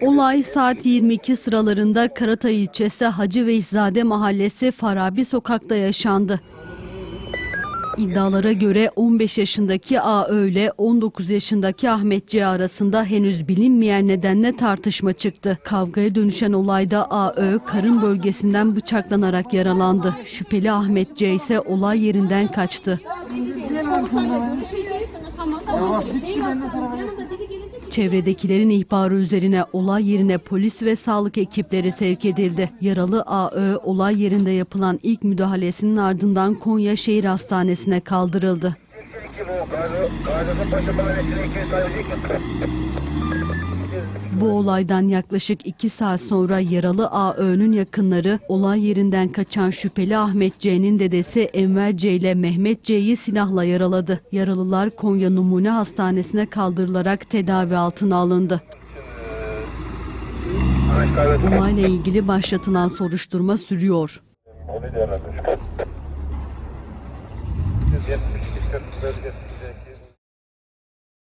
Olay saat 22 sıralarında Karatay ilçesi Hacı Veyzade Mahallesi Farabi sokakta yaşandı. İddialara göre 15 yaşındaki AÖ ile 19 yaşındaki Ahmet C arasında henüz bilinmeyen nedenle tartışma çıktı. Kavgaya dönüşen olayda AÖ karın bölgesinden bıçaklanarak yaralandı. Şüpheli Ahmet C ise olay yerinden kaçtı. Çevredekilerin ihbarı üzerine olay yerine polis ve sağlık ekipleri sevk edildi. Yaralı AÖ olay yerinde yapılan ilk müdahalesinin ardından Konya Şehir Hastanesi'ne kaldırıldı. Bu olaydan yaklaşık 2 saat sonra yaralı AÖ'nün yakınları olay yerinden kaçan şüpheli Ahmet C'nin dedesi Enver C ile Mehmet C'yi silahla yaraladı. Yaralılar Konya Numune Hastanesi'ne kaldırılarak tedavi altına alındı. Olayla ilgili başlatılan soruşturma sürüyor. Onu da herhalde. 172 bölgesindeki